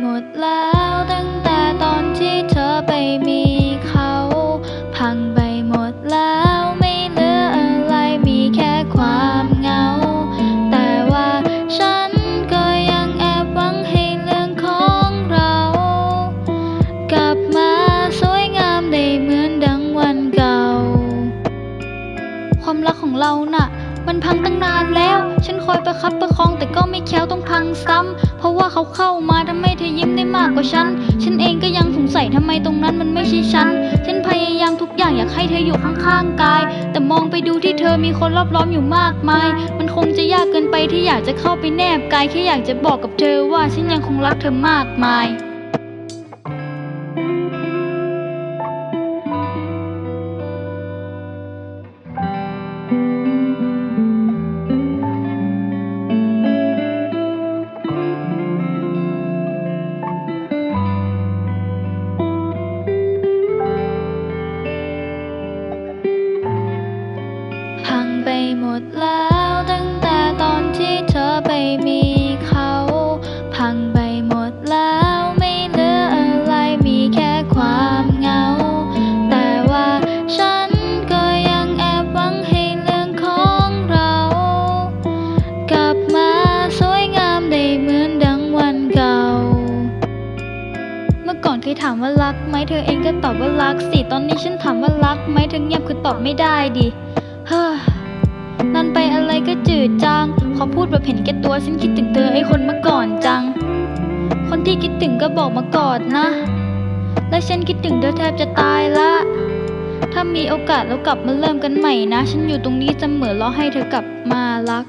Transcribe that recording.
หมดแล้วตั้งแต่ตอนที่เธอไปมีเขา พังไปหมดแล้วไม่เหลืออะไรมีแค่ความเหงา แต่ว่าฉันก็ยังแอบหวังให้เรื่องของเรา กลับมาสวยงามได้เหมือนดังวันเก่า ความรักของเราน่ะมันพังตั้งนานแล้ว ฉันคอยประคับประคองแต่ก็ไม่แค้วต้องพังซ้ำ เพราะว่าเขาเข้ามา ให้เธอยิ้มได้มากกว่าฉัน ฉันเองก็ยังสงสัยทำไมตรงนั้นมันไม่ใช่ฉัน ฉันพยายามทุกอย่างอยากให้เธออยู่ข้างๆกาย แต่มองไปดูที่เธอมีคนรอบล้อมอยู่มากมาย มันคงจะยากเกินไปที่อยากจะเข้าไปแนบกายแค่อยากจะบอกกับเธอว่าฉันยังคงรักเธอมากมาย ไปหมดแล้วตั้งแต่ตอนที่เธอไปมีเขา พังไปหมดแล้วไม่เหลืออะไรมีแค่ความเหงา แต่ว่าฉันก็ยังแอบหวังให้เรื่องของเรา กลับมาสวยงามได้เหมือนดังวันเก่า เมื่อก่อนเคยถามว่ารักไหมเธอเองก็ตอบว่ารักสิตอนนี้ฉันถามว่ารักไหมเธอเงียบคือตอบไม่ได้ดิเก็จืดจังขอพูดแบบเห็นแก่ตัวฉันคิดถึงเธอไอ้คนเมื่อก่อนจัง คนที่คิดถึงก็บอกมาก่อนนะ และฉันคิดถึงเธอแทบจะตายละ ถ้ามีโอกาสเรากลับมาเริ่มกันใหม่นะ ฉันอยู่ตรงนี้เสมอรอให้เธอกลับมารัก